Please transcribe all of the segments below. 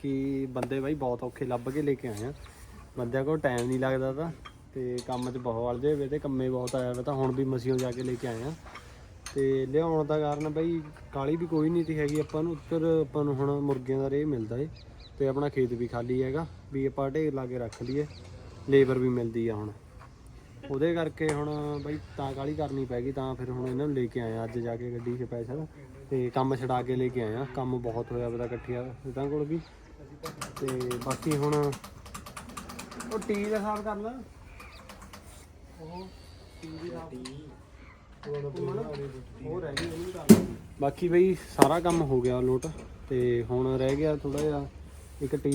ਲਓ ਬਾਕੀ ਬੰਦੇ ਬਾਈ ਬਹੁਤ ਔਖੇ ਲੱਭ ਕੇ ਲੈ ਕੇ ਆਏ ਆ। ਬੰਦਿਆਂ ਕੋਲ ਟਾਈਮ ਨਹੀਂ ਲੱਗਦਾ ਤਾਂ ਤੇ ਕੰਮ 'ਚ ਬਹੁਤ ਵਲਦੇ ਹੋਏ ਤੇ ਕੰਮੇ ਬਹੁਤ ਆਇਆ ਵਾ ਤਾਂ ਹੁਣ ਵੀ ਮਸੀਓ ਜਾ ਕੇ ਲੈ ਕੇ ਆਏ ਆ। ਤੇ ਲਿਆਉਣ ਦਾ ਕਾਰਨ ਬਾਈ ਕਾਲੀ ਵੀ ਕੋਈ ਨਹੀਂ ਸੀ ਹੈਗੀ ਆਪਾਂ ਨੂੰ ਉੱਧਰ ਆਪਾਂ ਨੂੰ ਹੁਣ ਮੁਰਗਿਆਂ ਦਾ ਰੇ ਮਿਲਦਾ ਏ ਤੇ ਆਪਣਾ ਖੇਤ ਵੀ ਖਾਲੀ ਹੈਗਾ, ਵੀ ਆਪਾਂ ਢੇਰ ਲਾ ਕੇ ਰੱਖ ਲਈਏ ਲੇਬਰ ਵੀ ਮਿਲਦੀ ਆ ਹੁਣ। ਉਹਦੇ ਕਰਕੇ ਹੁਣ ਬਾਈ ਤਾਂ ਕਾਲੀ ਕਰਨੀ ਪੈ ਗਈ ਤਾਂ ਫਿਰ ਹੁਣ ਇਹਨਾਂ ਨੂੰ ਲੈ ਕੇ ਆਇਆ ਅੱਜ ਜਾ ਕੇ ਗੱਡੀ 'ਚ ਪੈਸਾ ਤੇ ਕੰਮ ਛਡਾ ਕੇ ਲੈ ਕੇ ਆਇਆ ਕੰਮ ਬਹੁਤ ਹੋਇਆ ਪਤਾ ਇਕੱਠਿਆ ਇਹਨਾਂ ਕੋਲ ਵੀ। ਤੇ ਬਾਕੀ ਹੁਣ ਉਹ ਟੀ ਦਾ ਹਿਸਾਬ ਕਰ ਲੈ। ਉਹ ਟੀ ਦੀ ਉਹ ਰਹਿ ਗਈ ਉਹਨੂੰ ਕਰ ਲੈ। ਬਾਕੀ ਬਈ ਸਾਰਾ ਕੰਮ ਹੋ ਗਿਆ ਲੋਟ ਤੇ ਹੁਣ ਰਹਿ ਗਿਆ ਥੋੜਾ ਜਿਹਾ ਇੱਕ ਟੀ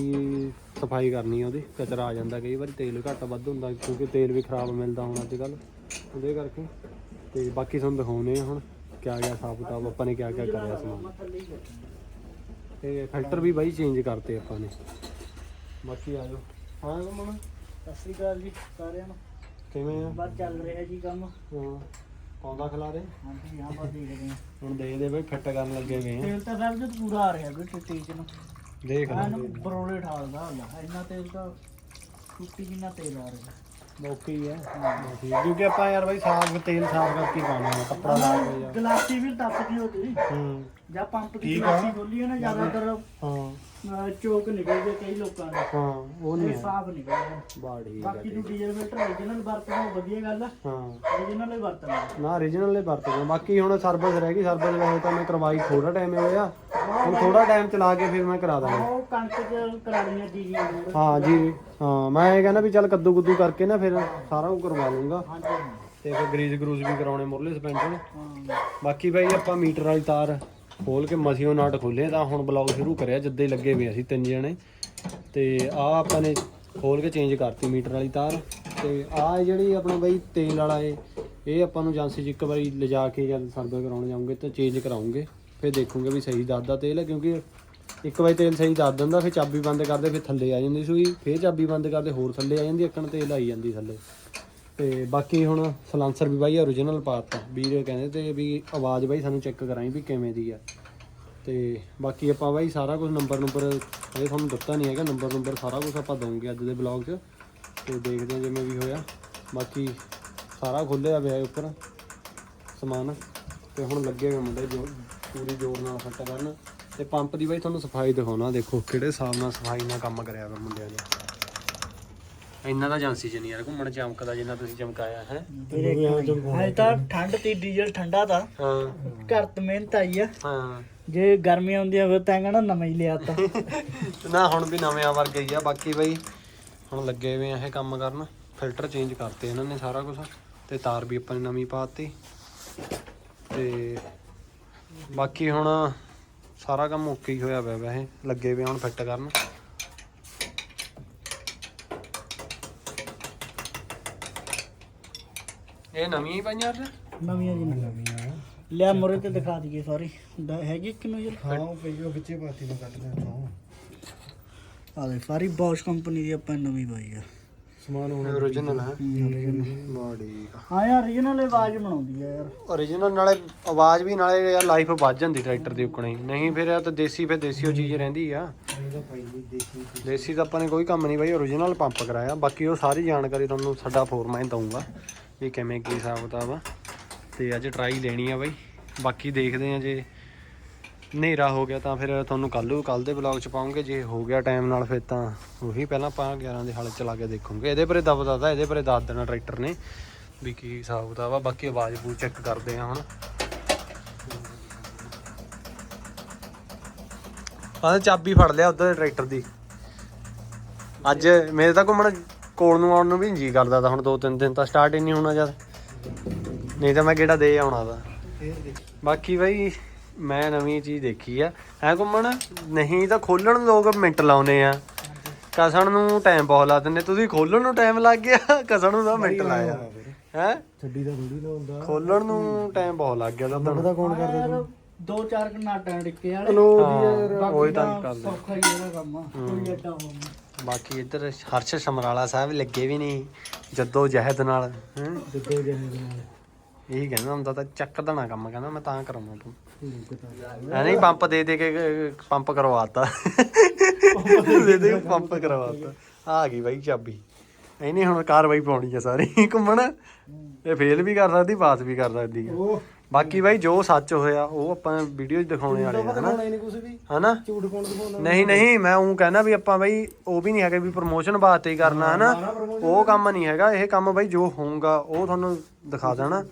ਸਫ਼ਾਈ ਕਰਨੀ ਆ ਉਹਦੀ ਕਚਰਾ ਆ ਜਾਂਦਾ ਕਈ ਵਾਰੀ ਤੇਲ ਘੱਟ ਵੱਧ ਹੁੰਦਾ ਕਿਉਂਕਿ ਤੇਲ ਵੀ ਖਰਾਬ ਮਿਲਦਾ ਹੁਣ ਅੱਜ ਕੱਲ ਉਹਦੇ ਕਰਕੇ। ਤੇ ਬਾਕੀ ਤੁਹਾਨੂੰ ਦਿਖਾਉਨੇ ਆ ਹੁਣ ਕਿਆ ਗਿਆ ਹਿਸਾਬ ਕਿਤਾਬ ਆਪਾਂ ਨੇ ਕਿਆ ਕਿਆ ਕਰਿਆ ਸਮਾਨ। ਤੇ ਫਿਲਟਰ ਵੀ ਬਾਈ ਚੇਂਜ ਕਰਤੇ ਆਪਾਂ ਨੇ। ਬਾਕੀ ਆ ਜਾਓ। ਹਾਂ ਮਮਾ ਸਤਿ ਸ੍ਰੀ ਅਕਾਲ ਜੀ ਸਾਰਿਆਂ ਨੂੰ। ਕਿਵੇਂ ਆ? ਬਸ ਚੱਲ ਰਿਹਾ ਜੀ ਕੰਮ। ਹਾਂ ਪਾਉਂਦਾ ਖਿਲਾਰੇ ਹਾਂਜੀ ਹਾਂ ਬਸ ਦੇਖਦੇ ਹਾਂ। ਹੁਣ ਦੇਖਦੇ ਬਈ ਫਿੱਟ ਕਰਨ ਲੱਗੇ ਵੇ ਤੇਲ ਤਾਂ ਸਭ ਤੋਂ ਪੂਰਾ ਆ ਰਿਹਾ ਟੁੱਟੀ ਚ ਨੂੰ। ਦੇਖ ਐਨ ਲਾਂਗੇ ਬਰੋਲੇ ਠਾਲਦਾ ਹੁੰਦਾ ਇੰਨਾ ਤੇਲ ਤਾਂ ਟੁੱਟੀ ਜਿੰਨਾ ਤੇਲ ਆ ਰਿਹਾ। ਮੌਕੇ ਹੀ। ਆ। ਕਿਉਂਕਿ ਆਪਾਂ ਯਾਰ ਬਾਈ ਸਾਫ਼ ਤੇਲ ਸਾਫ਼ ਕਰਕੇ ਪਾਉਣਾ ਕੱਪੜਾ ਲਾ ਕੇ ਗਲਾਸੀ ਵੀ ਟੱਪਦੀ ਹੋਦੀ। ਹੂੰ। ਜਾਂ ਪੰਪ ਦੀ ਗਲਾਸੀ ਖੋਲੀ ਹੈ ਨਾ ਜ਼ਿਆਦਾਤਰ ਹਾਂ। ਅਹ, ਚੋਕ ਨਿਕਲਦੇ ਕਈ ਲੋਕਾਂ ਦੇ। ਹਾਂ ਉਹ ਨਹੀਂ ਹੈ। ਸਾਫ਼ ਨਿਕਲਦਾ ਬਾ ਠੀਕ ਆ ਬਾਕੀ ਤੂੰ ਡੀਜ਼ਲ ਫਿਲਟਰ origignal ਵਰਤਣਾ ਉਹ ਵਧੀਆ ਗੱਲ ਆ। ਹਾਂ। Origignal ਹੀ ਵਰਤਣਾ ਨਾ origignal ਨੇ ਵਰਤਦੇ ਬਾਕੀ ਹੁਣ ਸਰਵਿਸ ਰਹਿ ਗਈ। ਸਰਵਿਸ ਵੈਸੇ ਤਾਂ ਮੈਂ ਕਰਵਾਈ ਥੋੜਾ ਟਾਈਮ ਹੋਇਆ। ਹੁਣ ਥੋੜਾ ਟਾਈਮ ਚਲਾ ਕੇ ਫਿਰ ਮੈਂ ਕਰਾ ਦਾਂਗਾ। ਉਹ ਕਣਕ ਚ ਕਰਾ ਲਈਆਂ ਜੀਰੀਆਂ ਨੂੰ। ਹਾਂ ਜੀ ਹਾਂ ਮੈਂ ਇਹ ਕਹਿੰਦਾ ਵੀ ਚੱਲ ਕੱਦੂ ਕੁੱਦੂ ਕਰਕੇ ਨਾ ਫਿਰ ਸਾਰਾ ਕੁਝ ਕਰਵਾ ਲੂੰਗਾ। ਹਾਂਜੀ। ਤੇ ਫਿਰ ਗਰੀਜ ਗਰੂਜ ਵੀ ਕਰਾਉਣੇ ਮੁਰਲੇ ਸਪੈਂਟਰ ਹਾਂ। ਬਾਕੀ ਬਾਈ ਆਪਾਂ ਮੀਟਰ ਵਾਲੀ ਤਾਰ ਖੋਲ ਕੇ ਮਸੀਓ ਨਾਟ ਖੋਲੇ, ਤਾਂ ਹੁਣ ਬਲੌਗ ਸ਼ੁਰੂ ਕਰਿਆ, ਜਿੱਦੇ ਹੀ ਲੱਗੇ ਹੋਏ ਅਸੀਂ ਤਿੰਨ ਜਣੇ। ਤੇ ਆ ਆਪਾਂ ਨੇ ਖੋਲ ਕੇ ਚੇਂਜ ਕਰਤੀ ਮੀਟਰ ਵਾਲੀ ਤਾਰ। ਤੇ ਆ ਜਿਹੜੀ ਆਪਣਾ ਬਈ ਤੇਲ ਵਾਲਾ ਏ ਇਹ ਆਪਾਂ ਨੂੰ ਏਜੰਸੀ 'ਚ ਇੱਕ ਵਾਰੀ ਲਿਜਾ ਕੇ ਜਦ ਸਰਵੇ ਕਰਾਉਣ ਜਾਵਾਂਗੇ ਤਾਂ ਚੇਂਜ ਕਰਾਉਂਗੇ ਫਿਰ ਦੇਖੂਗੇ ਵੀ ਸਹੀ ਦੱਸਦਾ ਤੇਲ ਹੈ, ਕਿਉਂਕਿ ਇੱਕ ਵਾਰੀ ਤੇਲ ਸਹੀ ਦੱਸ ਦਿੰਦਾ, ਫਿਰ ਚਾਬੀ ਬੰਦ ਕਰਦੇ, ਫਿਰ ਥੱਲੇ ਆ ਜਾਂਦੀ ਸੂਈ, ਫਿਰ ਚਾਬੀ ਬੰਦ ਕਰਦੇ, ਹੋਰ ਥੱਲੇ ਆ ਜਾਂਦੀ ਅੱਕਣ ਤੇਲ ਆਈ ਜਾਂਦੀ ਥੱਲੇ। ਤੇ ਬਾਕੀ ਹੁਣ ਸਲਾਂਸਰ ਵੀ ਬਾਈ origignal ਪਾਤਾ। ਵੀਰ ਕਹਿੰਦੇ ਤੇ ਵੀ ਆਵਾਜ਼ ਬਾਈ ਸਾਨੂੰ ਚੈੱਕ ਕਰਾਈ ਵੀ ਕਿਵੇਂ ਦੀ ਆ। ਤੇ ਬਾਕੀ ਆਪਾਂ ਬਾਈ ਸਾਰਾ ਕੁਝ ਨੰਬਰ ਨੰਬਰ ਇਹ ਤੁਹਾਨੂੰ ਦਿੱਤਾ ਨਹੀਂ ਹੈਗਾ। ਨੰਬਰ ਨੰਬਰ ਸਾਰਾ ਕੁਝ ਆਪਾਂ ਦਵਾਂਗੇ ਅੱਜ ਦੇ ਬਲੌਗ 'ਚ। ਤੇ ਦੇਖਦੇ ਹਾਂ ਜਿਵੇਂ ਵੀ ਹੋਇਆ। ਬਾਕੀ ਸਾਰਾ ਖੁੱਲਿਆ ਪਿਆ ਉੱਪਰ ਸਮਾਨ। ਤੇ ਹੁਣ ਲੱਗੇ ਹੋਏ ਮੁੰਡੇ ਜੋ ਪੂਰੀ ਜ਼ੋਰ ਨਾਲ ਫਿੱਟ ਕਰਨ। ਤੇ ਪੰਪ ਦੀ ਬਾਈ ਤੁਹਾਨੂੰ ਸਫ਼ਾਈ ਦਿਖਾਉਣਾ। ਦੇਖੋ ਕਿਹੜੇ ਹਿਸਾਬ ਨਾਲ ਸਫ਼ਾਈ ਨਾਲ ਕੰਮ ਕਰਿਆ ਵਾ ਮੁੰਡਿਆਂ ਨੇ। ਇੰਨਾ ਤਾਂ ਏਜੰਸੀ ਚ ਨਹੀਂ ਯਾਰ ਘੁੰਮਣ ਚਮਕਦਾ ਜਿੰਨਾ ਤੁਸੀਂ ਚਮਕਾਇਆ ਹੈ? ਹਜੇ ਤਾਂ ਠੰਡ ਤੇ ਡੀਜ਼ਲ ਠੰਡਾ ਤਾਂ। ਹਾਂ। ਘਰ ਤੇ ਮਿਹਨਤ ਆਈ ਆ। ਹਾਂ। ਜੇ ਗਰਮੀਆਂ ਹੁੰਦੀਆਂ ਫਿਰ ਤਾਂ ਕਹਿਣਾ ਨਵਾਂ ਹੀ ਲਿਆ ਤਾ। ਨਾ ਹੁਣ ਵੀ ਨਵੇਂ ਵਰ ਗਈ ਆ। ਬਾਕੀ ਬਈ ਹੁਣ ਲੱਗੇ ਹੋਏ ਆ ਇਹ ਕੰਮ ਕਰਨ। ਫਿਲਟਰ ਚੇਂਜ ਕਰਤੇ ਇਹਨਾਂ ਨੇ ਸਾਰਾ ਕੁਝ ਤੇ ਤਾਰ ਵੀ ਆਪਾਂ ਨੇ ਨਵੀਂ ਪਾਤੀ। ਤੇ ਬਾਕੀ ਹੁਣ ਸਾਰਾ ਕੰਮ ਓਕੇ ਹੀ ਹੋਇਆ ਪਿਆ ਵੈਸੇ। ਲੱਗੇ ਹੋਏ ਆ ਹੁਣ ਫਿੱਟ ਕਰਨ। ਇਹ ਨਵੀਆਂ ਹੀ ਪਾਈਆਂ ਯਾਰ ਨਵੀਆਂ ਜੀ ਨਵੀਆਂ। ਲਿਆ ਮੁਰੇ ਤੇ ਦਿਖਾ ਦਈਏ ਸਾਰੀ ਹੈਗੀ ਕਿਨੂੰ ਯਾਰ? ਹਾਂ ਉਹ ਪਈ ਉਹ ਵਿੱਚੇ ਪਾਤੀ ਨੂੰ ਕੱਢ ਚੋਂ ਆ ਦੇ ਸਾਰੀ ਬੌਸ਼ ਕੰਪਨੀ ਦੀ ਆਪਾਂ ਨਵੀਂ ਪਾਈ ਆ। ਸਮਾਨ ਹੁਣ origignal ਹੈ। ਬਾੜੀ ਹਾਂ ਯਾਰ origignal ਆਵਾਜ਼ ਬਣਾਉਂਦੀ ਆ ਯਾਰ। Origignal ਨਾਲੇ ਆਵਾਜ਼ ਵੀ ਨਾਲੇ ਯਾਰ ਲਾਈਫ ਵੱਧ ਜਾਂਦੀ ਟਰੈਕਟਰ ਦੀ ਉੱਕਣੇ। ਹੀ। ਨਹੀਂ ਫਿਰ ਇਹ ਤਾਂ ਦੇਸੀ ਫਿਰ ਦੇਸੀ ਉਹ ਚੀਜ਼ ਰਹਿੰਦੀ ਆ। ਦੇਸੀ ਤਾਂ ਆਪਾਂ ਨੇ ਕੋਈ ਕੰਮ ਨਹੀਂ ਬਾਈ origignal ਪੰਪ ਕਰਾਇਆ। ਬਾਕੀ ਉਹ ਸਾਰੀ ਜਾਣਕਾਰੀ ਤੁਹਾਨੂੰ ਸਾਡਾ ਫੋਰਮੈਨ ਦਊਗਾ। ਵੀ ਕਿਵੇਂ ਕੀ ਹਿਸਾਬ ਕਿਤਾਬ ਆ? ਤੇ ਅੱਜ ਟਰਾਈ ਲੈਣੀ ਆ ਬਾਈ। ਬਾਕੀ ਦੇਖਦੇ ਆ ਜੇ ਹਨੇਰਾ ਹੋ ਗਿਆ ਤਾਂ ਫਿਰ ਤੁਹਾਨੂੰ ਕੱਲ ਕੱਲ੍ਹ ਕੱਲ ਦੇ ਬਲੌਗ ਚ ਪਾਉਂਗੇ। ਜੇ ਹੋ ਗਿਆ ਟਾਈਮ ਨਾਲ ਫਿਰ ਤਾਂ ਉਹੀ ਪਹਿਲਾਂ ਆਪਾਂ 11 ਦੇ ਹਲ ਚਲਾ ਕੇ ਦੇਖੂਗੇ। ਇਹਦੇ ਪਰੇ ਦਬ ਦਦਾ, ਇਹਦੇ ਪਰੇ ਦੱਸ ਦੇਣਾ ਟਰੈਕਟਰ ਨੇ ਵੀ ਕੀ ਹਿਸਾਬ ਕਿਤਾਬ ਆ। ਬਾਕੀ ਆਵਾਜ਼ ਬੂ ਚੈੱਕ ਕਰਦੇ ਆ ਹੁਣ। ਆਹ ਚਾਬੀ ਫੜ ਲਿਆ ਉਧਰ ਟਰੈਕਟਰ ਦੀ। ਅੱਜ ਮੇਰੇ ਤਾਂ ਘੁੰਮਣ ਕੋਲ ਨੂੰ ਆਉਣ ਨੂੰ ਵੀ ਜੀ ਕਰਦਾ ਤਾਂ ਹੁਣ ਦੋ ਤਿੰਨ ਦਿਨ ਤਾਂ ਸਟਾਰਟ ਹੀ ਨਹੀਂ ਹੋਣਾ ਜਦ। ਨਹੀਂ ਤਾਂ ਮੈਂ ਕਿਹੜਾ ਦੇ ਆਉਣਾ ਦਾ ਫੇਰ ਦੇਖ ਬਾਕੀ ਬਾਈ ਮੈਂ ਨਵੀਂ ਚੀਜ਼ ਦੇਖੀ ਆ। ਐ ਘੁੰਮਣ? ਨਹੀਂ ਤਾਂ ਖੋਲਣ ਨੂੰ ਲੋਕ ਮਿੰਟ ਲਾਉਨੇ ਆ। ਕਸਣ ਨੂੰ ਟਾਈਮ ਬਹੁਤ ਲਾ ਦਿੰਦੇ। ਤੁਸੀਂ ਖੋਲਣ ਨੂੰ ਟਾਈਮ ਲੱਗ ਗਿਆ ਕਸਣ ਨੂੰ ਤਾਂ ਮਿੰਟ ਲਾਇਆ। ਹੈ? ਛੱਡੀ ਦਾ ਥੋੜੀ ਨਾ ਹੁੰਦਾ। ਖੋਲਣ ਨੂੰ ਟਾਈਮ ਬਹੁਤ ਲੱਗ ਗਿਆ ਤਾਂ ਪਤਾ ਕੌਣ ਕਰਦਾ ਯਾਰ ਦੋ ਚਾਰ ਕਨਾਟਾਂ ਡਿੱਕੇ ਵਾਲੇ। ਉਹੀ ਤਾਂ ਕਰਦੇ। ਸੌਖਾ ਹੀ ਇਹਦਾ ਕੰਮ। ਆ ਕੋਈ ਏਡਾ ਹੋ ਨਹੀਂ ਬਾਕੀ ਇੱਧਰ ਹਰਸ਼ ਸਮਰਾਲਾ ਸਾਹਿਬ ਲੱਗੇ ਵੀ ਨਹੀਂ ਜੱਦੋ ਜਹਿਦ ਨਾਲ ਹੈਂ? ਜਿੱਦੇ ਜਿਹੇ ਦੇ ਨਾਲ। ਇਹੀ ਕਹਿੰਦਾ ਹੁੰਦਾ ਤਾਂ ਚੱਕ ਦੇਣਾ ਕੰਮ ਕਹਿੰਦਾ ਮੈਂ ਤਾਂ ਕਰਾਉਣਾ ਤੂੰ। ਐ ਨਹੀਂ ਪੰਪ ਦੇ ਦੇ ਕੇ ਅਹ, ਪੰਪ ਕਰਵਾਤਾ। ਦੇ ਦੇ ਕੇ ਪੰਪ ਕਰਵਾਤਾ। ਆ ਗਈ ਬਾਈ ਚਾਬੀ। ਇਹਨੇ ਹੁਣ ਕਾਰਵਾਈ ਪਾਉਣੀ ਆ ਸਾਰੀ। ਘੁੰਮਣ। ਇਹ ਫੇਲ ਵੀ ਕਰ ਸਕਦੀ ਪਾਸ ਵੀ ਕਰ ਸਕਦੀ ਆ। ਉਹ ਬਾਕੀ ਬਾਈ ਜੋ ਸੱਚ ਹੋਇਆ ਉਹ ਆਪਾਂ ਵੀਡੀਓ 'ਚ ਦਿਖਾਉਣੇ ਵਾਲੇ ਆ ਹਨਾ? ਨਹੀਂ ਕੁਝ ਵੀ। ਹਨਾ? ਝੂਠ ਕੋਣ ਦਿਖਾਉਣਾ? ਨਹੀਂ ਨਹੀਂ ਮੈਂ ਉਹ ਕਹਿੰਦਾ ਵੀ ਆਪਾਂ ਬਾਈ ਉਹ ਵੀ ਨਹੀਂ ਹੈਗਾ ਵੀ ਪ੍ਰਮੋਸ਼ਨ ਵਾਸਤੇ ਹੀ ਕਰਨਾ ਹਨਾ? ਉਹ ਕੰਮ ਨਹੀਂ ਹੈਗਾ ਇਹ ਕੰਮ ਬਾਈ ਜੋ ਹੋਊਗਾ ਉਹ ਤੁਹਾਨੂੰ ਦਿਖਾ ਦੇਣਾ।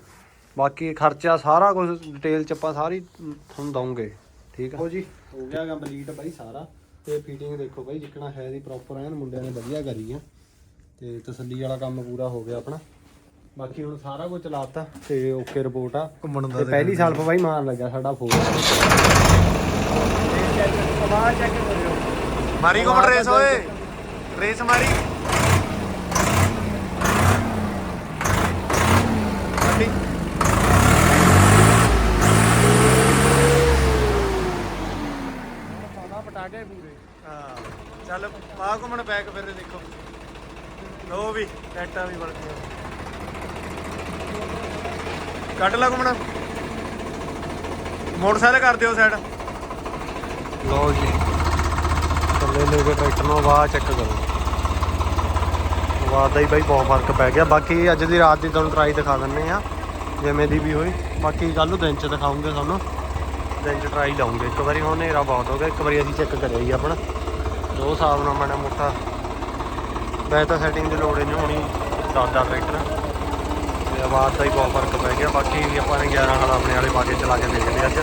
ਬਾਕੀ ਖਰਚਾ ਸਾਰਾ ਕੁਝ ਡਿਟੇਲ ਚ ਆਪਾਂ ਸਾਰੀ ਤੁਹਾਨੂੰ ਦਵਾਂਗੇ ਠੀਕ ਆ? ਹੋ ਜੀ ਹੋ ਗਿਆ ਕੰਪਲੀਟ ਬਾਈ ਸਾਰਾ। ਤੇ ਫਿਟਿੰਗ ਦੇਖੋ ਬਾਈ ਜਿੱਕਣਾ ਹੈ ਦੀ ਪ੍ਰੋਪਰ ਐਨ ਮੁੰਡਿਆਂ ਨੇ ਵਧੀਆ ਕਰੀ ਆ। ਤੇ ਤਸੱਲੀ ਵਾਲਾ ਕੰਮ ਪੂਰਾ ਹੋ ਗਿਆ ਆਪਣਾ। ਬਾਕੀ ਹੁਣ ਸਾਰਾ ਕੁਝ ਚਲਾਤਾ ਤੇ ਓਕੇ ਰਿਪੋਰਟ ਆ। ਘੁੰਮਣ ਤੇ ਪਹਿਲੀ ਸਾਲ ਬਾਈ ਮਾਰਨ ਲੱਗਾ ਸਾਡਾ ਫੋਨ। ਆਵਾਜ਼ ਚੈੱਕ ਕਰਿਓ ਮਾਰੀ ਕੋਮਣ ਰੇਸ ਓਏ। ਰੇਸ ਮਾਰੀ। ਪਾਣਾ ਪਟਾਕੇ ਪੂਰੇ ਹਾਂ ਚੱਲ ਪਾ ਘੁੰਮਣ ਬੈਕ ਫਿਰ ਦੇਖੋ। ਲੋ ਵੀ ਟੈਟਾਂ ਵੀ ਬਣ ਗਈਆਂ ਕੱਢ ਲਾ ਘੁੰਮਣਾ। ਮੋਟਰਸਾਈਕਲ ਕਰ ਦਿਓ ਸਾਈਡ ਲਓ ਜੀ। ਥੱਲੇ ਲੈ ਕੇ ਟਰੈਕਟਰ ਨੂੰ ਆਵਾਜ਼ ਚੈੱਕ ਕਰੋ। ਆਵਾਜ਼ ਦਾ ਹੀ ਬਾਈ ਬਹੁਤ ਫ਼ਰਕ ਪੈ ਗਿਆ। ਬਾਕੀ ਅੱਜ ਦੀ ਰਾਤ ਦੀ ਤੁਹਾਨੂੰ ਟਰਾਈ ਦਿਖਾ ਦਿੰਨੇ ਆ ਜਿਵੇਂ ਦੀ ਵੀ ਹੋਈ। ਬਾਕੀ ਕੱਲ ਨੂੰ ਦਿਨ ਚ ਦਿਖਾਉਂਗੇ ਤੁਹਾਨੂੰ। ਦਿਨ ਚ ਟਰਾਈ ਲਾਉਂਗੇ। ਇੱਕ ਵਾਰੀ ਹੁਣ ਹਨੇਰਾ ਬਹੁਤ ਹੋ ਗਿਆ। ਇੱਕ ਵਾਰੀ ਅਸੀਂ ਚੈੱਕ ਕਰਿਆ ਜੀ ਆਪਣਾ। ਜੋ ਹਿਸਾਬ ਨਾਲ ਮਾੜਾ ਮੋਟਾ। ਵੈਸੇ ਤਾਂ ਸੈਟਿੰਗ ਦੀ ਲੋੜ ਹੀ ਨਹੀਂ ਹੋਣੀ। ਦੱਸਦਾ ਟਰੈਕਟਰ। ਆਵਾਜ਼ ਦਾ ਹੀ ਬਹੁਤ ਫ਼ਰਕ ਪੈ ਗਿਆ। ਬਾਕੀ ਆਪਾਂ ਨੇ 11 ਨਾਲ ਆਪਣੇ ਵਾਲੇ ਪਾ ਕੇ ਚਲਾ ਕੇ ਦੇਖਦੇ ਲਿਆ ਅੱਜ।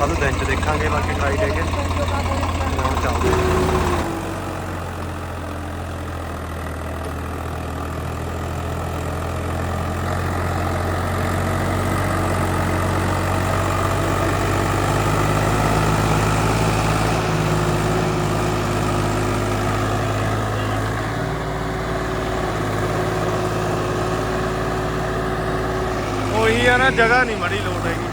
ਕੱਲ ਦਿਨ ਚ ਦੇਖਾਂਗੇ, ਬਾਕੀ ਟਰਾਈ ਦੇ ਕੇ ਹੁਣ ਚੱਲਦੇ ਉਹੀ ਆ ਨਾ ਜਗ੍ਹਾ ਨਹੀਂ ਮੜੀ ਲੋਟ ਹੈਗੀ।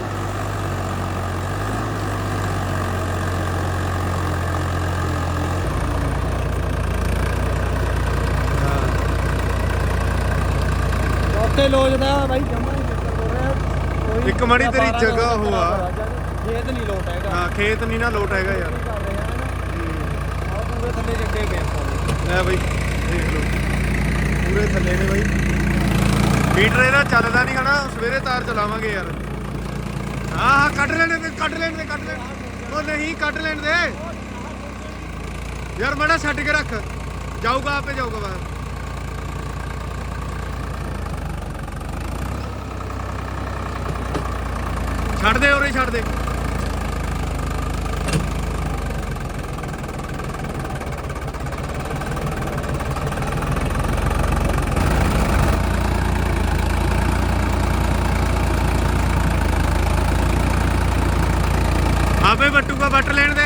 ਉੱਥੇ ਲੋਜਦਾ ਬਾਈ ਜਮਾ ਹੀ ਚੱਕਰ ਹੋ ਰਿਹਾ। ਕੋਈ ਇੱਕ ਮਾੜੀ ਤੇਰੀ ਜਗ੍ਹਾ ਲੋਟ ਉਹ ਆ। ਖੇਤ ਨਹੀਂ ਲੋਟ ਹੈਗਾ। ਹਾਂ ਖੇਤ ਨਹੀਂ ਨਾ ਲੋਟ ਹੈਗਾ ਯਾਰ। ਪੂਰੇ ਥੱਲੇ ਜੱਗੇ ਗਏ। ਲੈ ਬਈ ਦੇਖ ਲਓ। ਪੂਰੇ ਥੱਲੇ ਨੇ ਬਈ। ਮੀਟਰ ਇਹਦਾ ਚੱਲਦਾ ਨਹੀਂ ਹਨਾ, ਸਵੇਰੇ ਤਾਰ ਚਲਾਵਾਂਗੇ ਯਾਰ। ਹਾਂ ਹਾਂ, ਕੱਢ ਲੈਣ ਦੇ, ਕੱਢ ਲੈਣ ਦੇ, ਕੱਢ ਲੈਣ ਉਹ ਨਹੀਂ, ਕੱਢ ਲੈਣ ਦੇ। ਯਾਰ, ਮੜਾ ਛੱਡ ਕੇ ਰੱਖ। ਜਾਊਗਾ, ਆਪੇ ਜਾਊਗਾ ਬਾਹਰ। ਛੱਡ ਦੇ, ਉਰੇ ਛੱਡ ਦੇ। ਆਪੇ ਵੱਟੂਗਾ ਲੈਣ ਦੇ।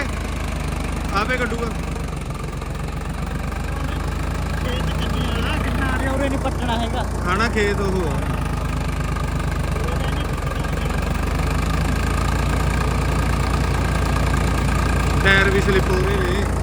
ਆਪੇ ਕੱਢੂਗਾ ਖੇਤ ਉਰੇ ਨਹੀਂ ਪੱਟਣਾ ਹੈਗਾ ਖਾਣਾ ਖੇਤ ਉਹ ਆ। ਟਾਇਰ ਵੀ ਸਲਿਪ ਹੋ ਰਹੇ ਨੇ।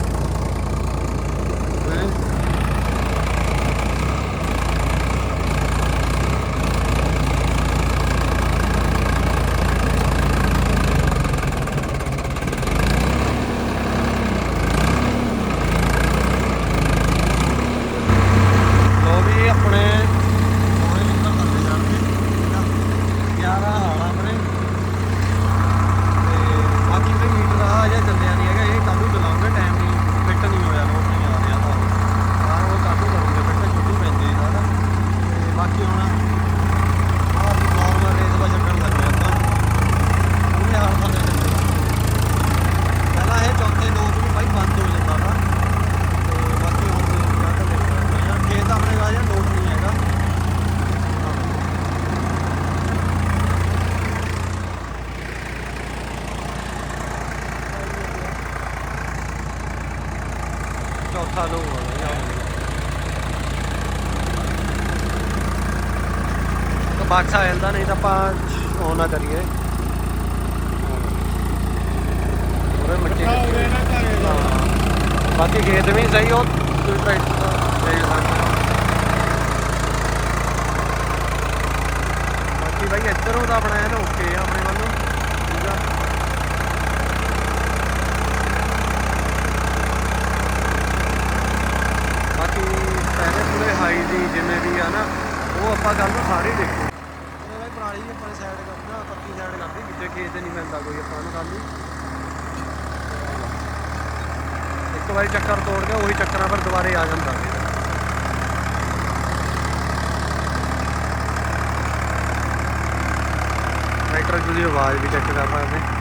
ਬਾਕਸ ਆ ਨਹੀਂ ਤਾਂ ਆਪਾਂ ਉਹ ਨਾ ਕਰੀਏ। ਪੂਰੇ ਮਿੱਟੀ ਬਾਕੀ ਖੇਤ ਵੀ ਸਹੀ ਉਹ ਬਾਕੀ ਭਾਈ ਇੱਧਰੋਂ ਦਾ ਆਪਣਾ ਐਨ ਓਕੇ ਆ ਆਪਣੇ ਵੱਲੋਂ ਬਾਕੀ ਪਹਿਲੇ ਪੂਰੇ ਹਾਈ ਦੀ ਜਿੰਨੇ ਵੀ ਆ ਨਾ ਉਹ ਆਪਾਂ ਗੱਲ ਨੂੰ ਸਾਰੇ ਦੇਖੋ। ਸਾਈਡ ਕਰਨਾ ਪੱਕੀ ਸਾਈਡ ਕਰਦੀ ਵਿੱਚੇ ਖੇਤ ਨਹੀਂ ਪੈਂਦਾ ਕੋਈ, ਆਪਾਂ ਨੂੰ ਖਾਲੀ। ਇੱਕ ਵਾਰੀ ਚੱਕਰ ਤੋੜ ਕੇ ਉਹੀ ਚੱਕਰਾਂ ਪਰ ਦੁਬਾਰੇ ਆ ਜਾਂਦਾ। ਫਿਰ ਟਰੈਕਟਰ ਦੀ ਆਵਾਜ਼ ਵੀ ਚੈੱਕ ਕਰ ਸਕਦੇ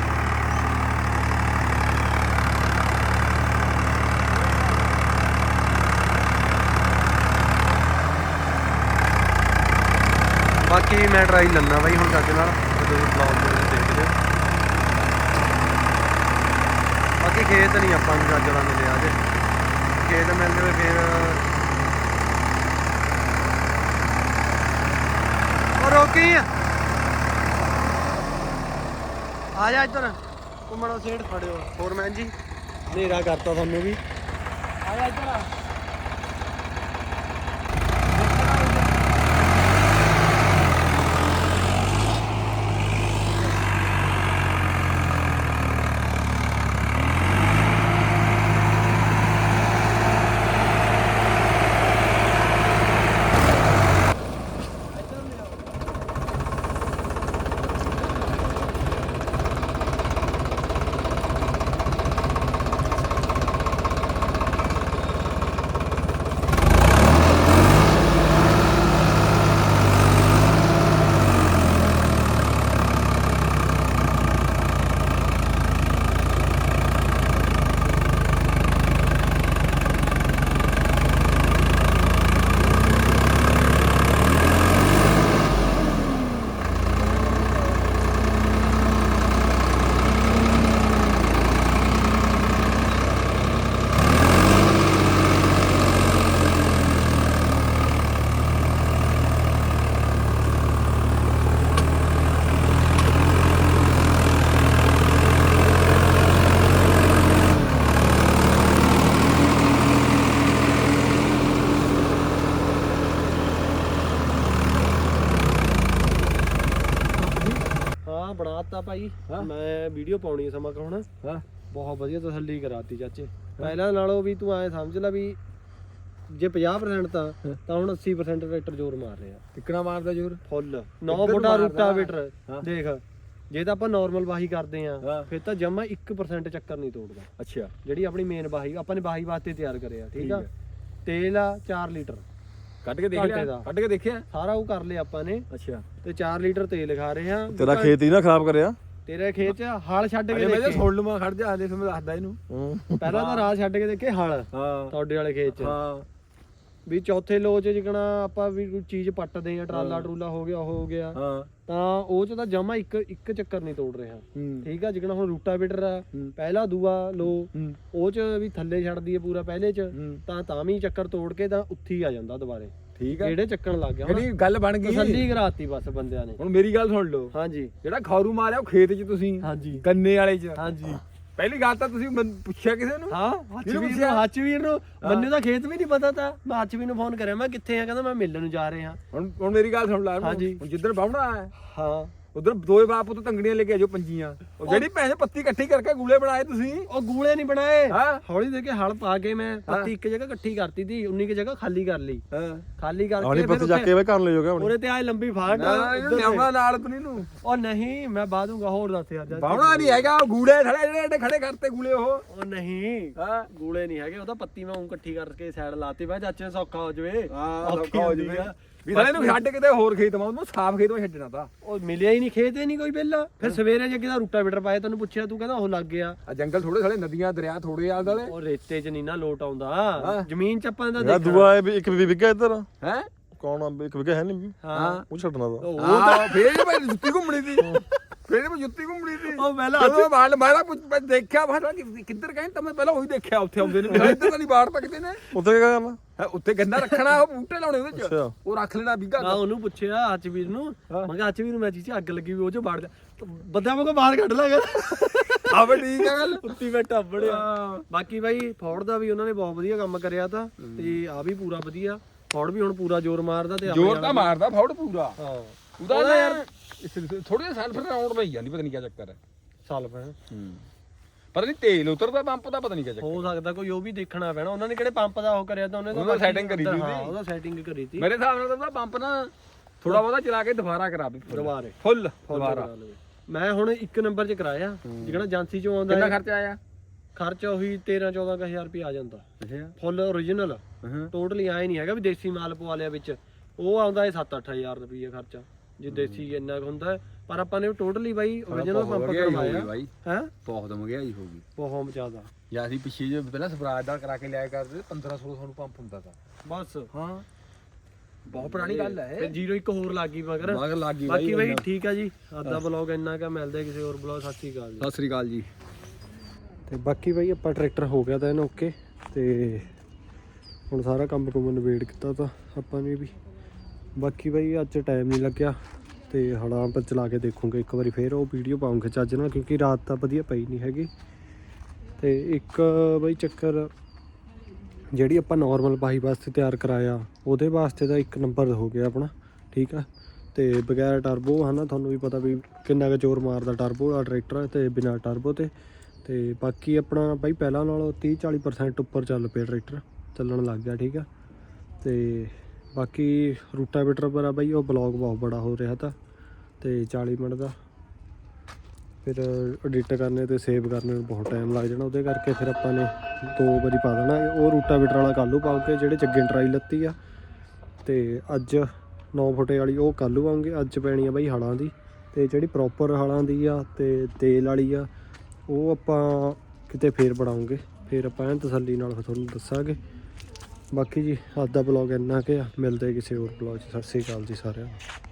ਬਾਕੀ ਮੈਂ ਟਰਾਈ ਲੈਣਾ ਬਾਈ ਹੁਣ ਚੱਜ ਨਾਲ, ਜਦੋਂ ਬਲੌਗ ਦੇ ਦੇਖਦੇ ਬਾਕੀ ਖੇਤ ਨਹੀਂ ਆਪਾਂ ਨੂੰ ਚੱਜ ਨਾਲ ਮਿਲਿਆ ਜੇ ਖੇਤ ਮਿਲ ਜਾਵੇ ਫਿਰ। ਉਹ ਰੋਕੀ। ਆ ਆ ਜਾ ਇੱਧਰ। ਘੁੰਮਣਾ ਸੇੜ ਖੜਿਓ ਫੋਰਮੈਨ ਜੀ, ਹਨੇਰਾ ਕਰਤਾ ਤੁਹਾਨੂੰ ਵੀ। ਆ ਜਾ ਇੱਧਰ ਆ ਹਾਂ ਬਣਾਤਾ ਭਾਈ ਮੈਂ ਵੀਡੀਓ ਪਾਉਣੀ ਹੈ ਸਮਾਂ ਹੁਣ ਹਾਂ। ਬਹੁਤ ਵਧੀਆ ਤਸੱਲੀ ਕਰਾਤੀ ਚਾਚੇ। ਪਹਿਲਾਂ ਨਾਲੋਂ ਵੀ ਤੂੰ ਐ ਸਮਝ ਲੈ ਵੀ ਜੇ 50% ਤਾਂ ਤਾਂ ਹੁਣ 80% ਟਰੈਕਟਰ ਜ਼ੋਰ ਮਾਰ ਰਿਹਾ। ਟਿਕਣਾ ਮਾਰਦਾ ਜ਼ੋਰ? ਫੁੱਲ। 9 ਇੱਧਰ ਫੁੱਟਾ ਮਾਰਦਾ। ਰੂਟਾਵੇਟਰ। ਦੇਖ। ਜੇ ਤਾਂ ਆਪਾਂ ਨਾਰਮਲ ਵਾਹੀ ਕਰਦੇ ਆ। ਫਿਰ ਤਾਂ ਜਮਾ 1% ਚੱਕਰ ਨਹੀਂ ਤੋੜਦਾ। ਅੱਛਾ। ਜਿਹੜੀ ਆਪਣੀ ਮੇਨ ਵਾਹੀ ਆਪਾਂ ਨੇ ਵਾਹੀ ਵਾਸਤੇ ਤਿਆਰ ਕਰਿਆ ਠੀਕ ਆ? ਤੇਲ ਆ 4 ਲੀਟਰ। ਕੱਢ ਕੇ ਦੇਖ ਲਿਆ? ਦਾ। ਕੱਢ ਕੇ ਦੇਖਿਆ? ਸਾਰਾ ਉਹ ਕਰ ਲਿਆ ਆਪਾਂ ਨੇ। ਅੱਛਾ। ਤੇ 4 ਲੀਟਰ ਤੇਲ ਖਾ ਰਹੇ ਆ। ਤੇਰਾ ਖੇਤ ਹੀ ਨਾ ਖਰਾਬ ਕਰਿਆ। ਤੇਰੇ ਖੇਤ 'ਚ ਹਲ ਛੱਡ ਕੇ ਮੈਂ ਤਾਂ ਦੇਖੇ। ਸੁਣ ਲਵਾਂ ਖੜ ਜਾ ਫਿਰ ਮੈਂ ਦੱਸਦਾ ਇਹਨੂੰ। ਪਹਿਲਾਂ ਤਾਂ ਰਾਹ ਛੱਡ ਕੇ ਦੇਖੇ ਹਲ ਹਾਂ। ਤੁਹਾਡੇ ਵਾਲੇ ਖੇਤ 'ਚ। ਹਾਂ। ਵੀ ਚੌਥੇ ਲੋ 'ਚ ਜਿਕਣਾ ਆਪਾਂ ਵੀ ਕੋਈ ਚੀਜ਼ ਪੱਟਦੇ ਆ ਟਰਾਲਾ ਟਰੂਲਾ ਹੋ ਗਿਆ ਉਹ ਹੋ ਗਿਆ। ਹਾਂ। ਤਾਂ ਉਹ 'ਚ ਤਾਂ ਜਮਾ ਇੱਕ ਇੱਕ ਚੱਕਰ ਨਹੀਂ ਤੋੜ ਰਿਹਾ। ਹੂੰ। ਠੀਕ ਆ ਜਿਕਣਾ ਹੁਣ ਰੂਟਾਵੇਟਰ ਆ ਹੂੰ। ਪਹਿਲਾ ਦੂਆ ਲੋ ਹੂੰ। ਉਹ 'ਚ ਵੀ ਥੱਲੇ ਛੱਡਦੀ ਹੈ ਪੂਰਾ ਪਹਿਲੇ 'ਚ। ਹੂੰ। ਤਾਂ ਤਾਂ ਵੀ ਚੱਕਰ ਤੋੜ ਕੇ ਤਾਂ ਉੱਥੇ ਹੀ ਆ ਜਾਂਦਾ ਦੁਬਾਰੇ। ਠੀਕ ਹੈ ਜਿਹੜੇ ਚੱਕਣ ਲੱਗ ਗਿਆ ਹੁਣ? ਜਿਹੜੀ ਗੱਲ ਬਣ ਗਈ। ਤਸੱਲੀ ਕਰਾਤੀ ਬਸ ਬੰਦਿਆਂ ਨੇ। ਹੁਣ ਮੇਰੀ ਗੱਲ ਸੁਣ ਲਓ। ਹਾਂਜੀ। ਜਿਹੜਾ ਖੌਰੂ ਮਾਰਿਆ ਉਹ ਖੇਤ 'ਚ ਤੁਸੀਂ ਹਾਂਜੀ। ਗੰਨੇ ਵਾਲੇ 'ਚ। ਹਾਂਜੀ। ਪਹਿਲੀ ਗੱਲ ਤਾਂ ਤੁਸੀਂ ਮੈਨੂੰ ਪੁੱਛਿਆ ਕਿਸੇ ਨੂੰ? ਹਾਂ ਕਿਹਨੂੰ ਹੱਚਵੀਰ ਪੁੱਛਿਆ? ਨੂੰ। ਹੱਚਵੀਰ ਨੂੰ ਮੈਨੂੰ ਤਾਂ ਖੇਤ ਵੀ ਨਹੀਂ ਪਤਾ ਤਾਂ। ਮੈਂ ਹੱਚਵੀਰ ਨੂੰ ਫੋਨ ਕਰਿਆ ਮੈਂ ਕਿੱਥੇ ਆ? ਕਹਿੰਦਾ ਮੈਂ ਮਿਲਣ ਨੂੰ ਜਾ ਰਿਹਾ। ਹੁਣ ਹੁਣ ਮੇਰੀ ਗੱਲ ਸੁਣ ਲੈ। ਹਾਂਜੀ। ਹੁਣ ਜਿੱਦਣ ਬਾਉਣਾ ਹੈ। ਹਾਂ। ਉਧਰ ਦੋਏ ਬਾਪ ਤੋਂ ਤੰਗੜੀਆਂ ਲੈ ਕੇ ਆਜੋ ਪੰਜੀਆਂ। ਉਹ ਜਿਹੜੀ ਭੈਣ ਪੱਤੀ ਇਕੱਠੀ ਕਰਕੇ ਗੂਲੇ ਬਣਾਏ ਤੁਸੀਂ। ਉਹ ਗੂਲੇ ਨਹੀਂ ਬਣਾਏ। ਹਾਂ। ਹੌਲੀ ਦੇ ਕੇ ਹਲ ਪਾ ਕੇ ਮੈਂ ਪੱਤੀ ਇੱਕ ਜਗ੍ਹਾ ਇਕੱਠੀ ਕਰਤੀ ਸੀ 19 ਕੀ ਜਗ੍ਹਾ ਖਾਲੀ ਕਰ ਲਈ। ਹਾਂ। ਖਾਲੀ ਕਰਕੇ ਆਉਣੀ ਪੱਤ ਜਾ ਕੇ ਵੇ ਘਰ ਲੈ ਜਾਓਗੇ ਆਪਣੀ ਉਹਦੇ ਤੇ ਆਏ ਲੰਬੀ ਫਾਟ ਨਾ ਇਹਨੂੰ ਉੱਧਰ ਲਿਆਉਣਾ ਨਾਲ ਤੂੰ ਇਹਨੂੰ ਉਹ ਨਹੀਂ ਮੈਂ ਬਾਦੂਗਾ ਹੋਰ ਦੱਸ ਯਾਰ ਜਦ- ਬਾਉਣਾ ਨਹੀਂ ਹੈਗਾ ਉਹ ਗੂਲੇ ਥੜੇ ਜਿਹੜੇ ਜਿਹੜੇ ਖੜੇ ਕਰਤੇ ਗੂਲੇ ਉਹ। ਉਹ ਨਹੀਂ ਹਾਂ। ਗੂਲੇ ਨਹੀਂ ਹੈਗੇ ਉਹ ਤਾਂ ਪੱਤੀ ਮੈਂ ਉਂ ਇਕੱਠੀ ਕਰਕੇ ਸਾਈਡ ਲਾਤੀ ਮੈਂ ਚਾਚੇ ਨੂੰ ਸੌਖਾ ਹੋ ਜਵੇ। ਹਾਂ ਔਖੀ ਸੌਖਾ ਹੋ ਹੁੰਦੀ ਜਵੇ। ਆ। ਵੀ ਥਲੇ ਨੂੰ ਛੱਡ ਕਿਤੇ ਹੋਰ ਖੇਤ ਮਾ ਉਹਨੂੰ ਸਾਫ਼ ਖੇਤ ਮਾ ਛੱਡਣਾ ਤਾਂ। ਉਹ ਮਿਲਿਆ ਹੀ ਨਹੀਂ ਖੇਤ ਹੀ ਨਹੀਂ ਕੋਈ ਪਹਿਲਾਂ ਫਿਰ ਸਵੇਰੇ ਜੇ ਕਿਦਾ ਰੂਟਾ ਬੀਟਰ ਪਾਇਆ ਤੈਨੂੰ ਪੁੱਛਿਆ ਤੂੰ ਕਹਿੰਦਾ ਉਹ ਲੱਗ ਗਿਆ। ਆ ਜੰਗਲ ਥੋੜੇ ਥਲੇ ਨਦੀਆਂ ਦਰਿਆ ਥੋੜੇ ਆਲ ਦਾਲੇ ਉਹ ਰੇਤੇ 'ਚ ਨਹੀਂ ਨਾ ਲੋਟ ਆਉਂਦਾ। ਜ਼ਮੀਨ 'ਚ ਆਪਾਂ ਦਾ ਜਿਹੜਾ ਦੂਆ ਹੈ ਵੀ ਇੱਕ ਵੀ ਵਿਗਾ ਇੱਧਰ। ਹੈ? ਕੌਣ ਆ? ਇੱਕ ਵਿਗਾ ਹੈ ਨਹੀਂ ਹਾਂ। ਉਹ ਛੱਡਣਾ ਦਾ ਉਹ ਹਾਂ ਫੇਰ ਮੈਂ ਜੁੱਤੀ ਘੁੰਮਣੀ ਸੀ। ਫੇਰ ਮੈਂ ਜੁੱਤੀ ਘੁੰਮਣੀ ਸੀ। ਉਹ ਪਹਿਲਾਂ ਜਦੋਂ ਮੈਂ ਬਾਲ ਮੈਂ ਪੁੱਛ ਮੈਂ ਦੇਖਿਆ ਬਾਹਰ ਕਿੱਧਰ ਗਏ? ਤਾਂ ਮੈਂ ਪਹਿਲਾਂ ਉਹੀ ਦੇਖਿਆ ਉੱਥੇ ਆਉਂਦੇ ਨੇ। ਇੱਧਰ ਤਾਂ ਨਹੀਂ ਬਾੜ ਤੱਕਦੇ ਨੇ। ਉੱਥੇ ਕੀ ਕਰਨਾ? ਹੈਂ, ਉੱਥੇ ਗੰਨਾ ਰੱਖਣਾ ਉਹ ਬੂਟੇ ਲਾਉਣੇ ਉਹਦੇ ਚ। ਅੱਛਾ। ਉਹ ਰੱਖ ਲੈਣਾ ਵੀਗਾ ਮੈਂ ਉਹਨੂੰ ਪੁੱਛਿਆ ਹੱਚਵੀਰ ਨੂੰ। ਮੈਂ ਕਿਹਾ ਹੱਚਵੀਰ ਨੂੰ ਮੈਂ ਚੀਚੇ ਅੱਗ ਲੱਗੀ ਵੀ ਉਹ 'ਚ ਬਾੜ ਜਾ। ਬੰਦਾ ਮੈਂ ਕੋ ਬਾਹਰ ਕੱਢ ਲਾਂਗਾ ਆਵੇ ਠੀਕ ਹੈ ਗੱਲ। ਉੱਤੀ ਮੈਂ ਟੱਬੜਿਆ। ਬਾਕੀ ਬਾਈ ਫੌੜ ਦਾ ਵੀ ਉਹਨਾਂ ਨੇ ਬਹੁਤ ਵਧੀਆ ਕੰਮ ਕਰਿਆ ਤਾਂ ਤੇ ਆ ਵੀ ਪੂਰਾ ਵਧੀਆ। ਫੌੜ ਵੀ ਹੁਣ ਪੂਰਾ ਜ਼ੋਰ ਮਾਰਦਾ ਤੇ ਜ਼ੋਰ ਤਾਂ ਮਾਰਦਾ ਫੌੜ ਪੂਰਾ। ਹਾਂ। ਉਹਦਾ ਉਹਦਾ ਨਾ ਯਾਰ ਯਾਰ ਥੋੜੇ ਸਾਲ ਫਿਰ ਰਾਉਂਡ ਨਹੀਂ ਜਾਂਦੀ ਪਤਾ ਨਹੀਂ ਕੀ ਚੱਕਰ ਹੈ। ਸਾਲ ਪੈ ਪਤਾ ਨਹੀਂ ਤੇਲ ਉਤਰਦਾ ਪੰਪ ਦਾ ਪਤਾ ਨਹੀਂ ਕਿਆ ਚੱਕਰ ਹੋ ਸਕਦਾ ਕੋਈ ਉਹ ਵੀ ਦੇਖਣਾ ਪੈਣਾ। ਉਹਨਾਂ ਨੇ ਕਿਹੜੇ ਪੰਪ ਦਾ ਉਹ ਕਰਿਆ ਤਾਂ ਉਹਨੇ ਤਾਂ ਉਹਦਾ setting ਕਰੀ ਸੀ ਹਾਂ ਉਹਦੀ। ਸੈਟਿੰਗ ਕਰੀ ਸੀ ਮੇਰੇ ਹਿਸਾਬ ਨਾਲ ਤਾਂ ਉਹਦਾ ਪੰਪ ਨਾ ਥੋੜਾ ਬਹੁਤਾ ਚਲਾ ਕੇ ਦੁਬਾਰਾ ਕਰਾ ਵੀ ਦੁਬਾਰੇ। ਫੁੱਲ ਦੁਬਾਰਾ। ਮੈਂ ਹੁਣ ਇੱਕ ਨੰਬਰ 'ਚ ਕਰਾਇਆ ਜਿਹੜਾ ਏਜੰਸੀ 'ਚੋਂ ਆਉਂਦਾ ਕਿੰਨਾ ਹੈ, ਖਰਚਾ ਆਇਆ? ਖਰਚਾ ਉਹੀ 13 14000 ਰੁਪਏ ਆ ਜਾਂਦਾ। ਅੱਛਾ। ਫੁੱਲ origignal ਹਾਂ। ਟੋਟਲੀ ਆਏ ਨਹੀਂ ਹੈਗਾ ਵੀ ਦੇਸੀ ਮਾਲ ਪਵਾ ਲਿਆ ਵਿੱਚ। ਉਹ ਆਉਂਦਾ ਹੈ 7-8000 ਰੁਪਏ ਖਰਚਾ। ਜੇ ਦੇਸੀ ਇੰਨਾ ਕੁ ਹੁੰਦਾ ਹੈ। ਪਰ ਆਪਾਂ ਨੇ ਟੋਟਲੀ ਬਾਈ origignal ਪੰਪ ਕਰਵਾਇਆ। ਬਾਈ। ਹੈ? ਬਹੁਤ ਮਹਿੰਗਾਈ ਹੋ ਗਈ। ਬਹੁਤ ਜ਼ਿਆਦਾ। ਜਾਂ ਅਸੀਂ ਪਿੱਛੇ ਜੇ ਪਹਿਲਾਂ ਸਵਰਾਜ ਦਾ ਕਰਾ ਕੇ ਲਿਆਇਆ ਕਰਦੇ 15 1600 ਨੂੰ ਪੰਪ ਹੁੰਦਾ ਤਾਂ। ਬਸ। ਹਾਂ। ਬਹੁਤ ਪੁਰਾਣੀ ਗੱਲ ਹੈ। ਤੇ ਜ਼ੀਰੋ ਇੱਕ ਹੋਰ ਲੱਗ ਗਈ ਮਗਰ। ਮਗਰ ਲੱਗ ਗਈ ਬਾਕੀ ਬਾਈ ਠੀਕ ਆ ਜੀ। ਦਾ ਬਲੌਗ ਇੰਨਾ ਕਾ ਮਿਲਦੇ ਕਿਸੇ ਹੋਰ ਬਲੌਗ ਸਤਿ ਸ਼੍ਰੀ ਅਕਾਲ ਜੀ। ਸਤਿ ਸ੍ਰੀ ਅਕਾਲ ਜੀ। ਤੇ ਬਾਕੀ ਬਾਈ ਆਪਾਂ ਟਰੈਕਟਰ ਹੋ ਗਿਆ ਤਾਂ ਇਹਨੂੰ ਓਕੇ ਤੇ ਹੁਣ ਸਾਰਾ ਕੰਮ ਕੁਮ ਨਿਬੇੜ ਕੀਤਾ ਤਾਂ ਆਪਾਂ ਨੇ ਵੀ। ਬਾਕੀ ਬਾਈ ਅੱਜ ਟਾਈਮ ਨਹੀਂ ਲੱਗਿਆ ਤੇ ਹਲਾਂ ਆਪਾਂ ਚਲਾ ਕੇ ਦੇਖੂਗੇ। ਇੱਕ ਵਾਰੀ ਫੇਰ ਉਹ ਵੀਡੀਓ ਪਾਉਂਗੇ ਚੱਜ ਨਾਲ, ਕਿਉਂਕਿ ਰਾਤ ਤਾਂ ਵਧੀਆ ਪਈ ਨਹੀਂ ਹੈਗੀ। ਤੇ ਇੱਕ ਬਾਈ ਚੱਕਰ ਜਿਹੜੀ ਆਪਾਂ ਨਾਰਮਲ ਬਾਈ ਵਾਸਤੇ ਤਿਆਰ ਕਰਾਇਆ, ਉਹਦੇ ਵਾਸਤੇ ਤਾਂ ਇੱਕ ਨੰਬਰ ਹੋ ਗਿਆ ਆਪਣਾ, ਠੀਕ ਆ? ਤੇ ਬਗੈਰ ਟਰਬੋ ਹਨਾ, ਤੁਹਾਨੂੰ ਵੀ ਪਤਾ ਵੀ ਕਿੰਨਾ ਕੁ ਜ਼ੋਰ ਮਾਰਦਾ ਟਰਬੋ ਵਾਲਾ ਟਰੈਕਟਰ ਤੇ ਬਿਨਾ ਟਰਬੋ ਤੇ। ਤੇ ਬਾਕੀ ਆਪਣਾ ਬਾਈ ਪਹਿਲਾਂ ਨਾਲੋਂ 30 40% ਉੱਪਰ ਚੱਲ ਪਿਆ ਟਰੈਕਟਰ ਚੱਲਣ ਲੱਗ ਗਿਆ, ਠੀਕ ਆ? ਤੇ ਬਾਕੀ ਰੂਟਾਵੇਟਰ ਪਰ ਬਾਈ, ਉਹ ਬਲੌਗ ਬਹੁਤ ਬੜਾ ਹੋ ਰਿਹਾ ਤਾਂ, ਤੇ 40 ਮਿੰਟ ਦਾ। ਫਿਰ ਐਡਿਟ ਕਰਨੇ ਤੇ ਸੇਵ ਕਰਨੇ ਨੂੰ ਬਹੁਤ ਟਾਈਮ ਲੱਗ ਜਾਣਾ, ਉਹਦੇ ਕਰਕੇ ਫਿਰ ਆਪਾਂ ਨੇ ਦੋ ਵਾਰੀ ਪਾ ਦੇਣਾ। ਉਹ ਰੂਟਾਵੇਟਰ ਵਾਲਾ ਕੱਲੂ ਪਾਉਂਗੇ, ਜਿਹੜੇ ਜੱਗੇ ਟਰਾਈ ਲੱਤੀ ਆ। ਤੇ ਅੱਜ 9 ਫੁੱਟੇ ਵਾਲੀ ਉਹ ਕੱਲੂ ਪਾਉਂਗੇ, ਅੱਜ ਪੈਣੀ ਆ ਬਾਈ ਹਲਾਂ ਦੀ। ਤੇ ਜਿਹੜੀ ਪ੍ਰੋਪਰ ਹਲਾਂ ਦੀ ਆ ਤੇ ਤੇਲ ਵਾਲੀ ਆ, ਉਹ ਆਪਾਂ ਕਿਤੇ ਫੇਰ ਬਣਾਉਂਗੇ। ਫੇਰ ਆਪਾਂ ਐਨ ਤਸੱਲੀ ਨਾਲ ਫਿਰ ਤੁਹਾਨੂੰ ਦੱਸਾਂਗੇ। ਬਾਕੀ ਜੀ, ਅੱਜ ਦਾ ਬਲੌਗ ਇੰਨਾ ਕਿ ਆ। ਮਿਲਦੇ ਕਿਸੇ ਹੋਰ ਬਲੌਗ 'ਚ। ਸਤਿ ਸ੍ਰੀ ਅਕਾਲ ਜੀ ਸਾਰਿਆਂ ਨੂੰ।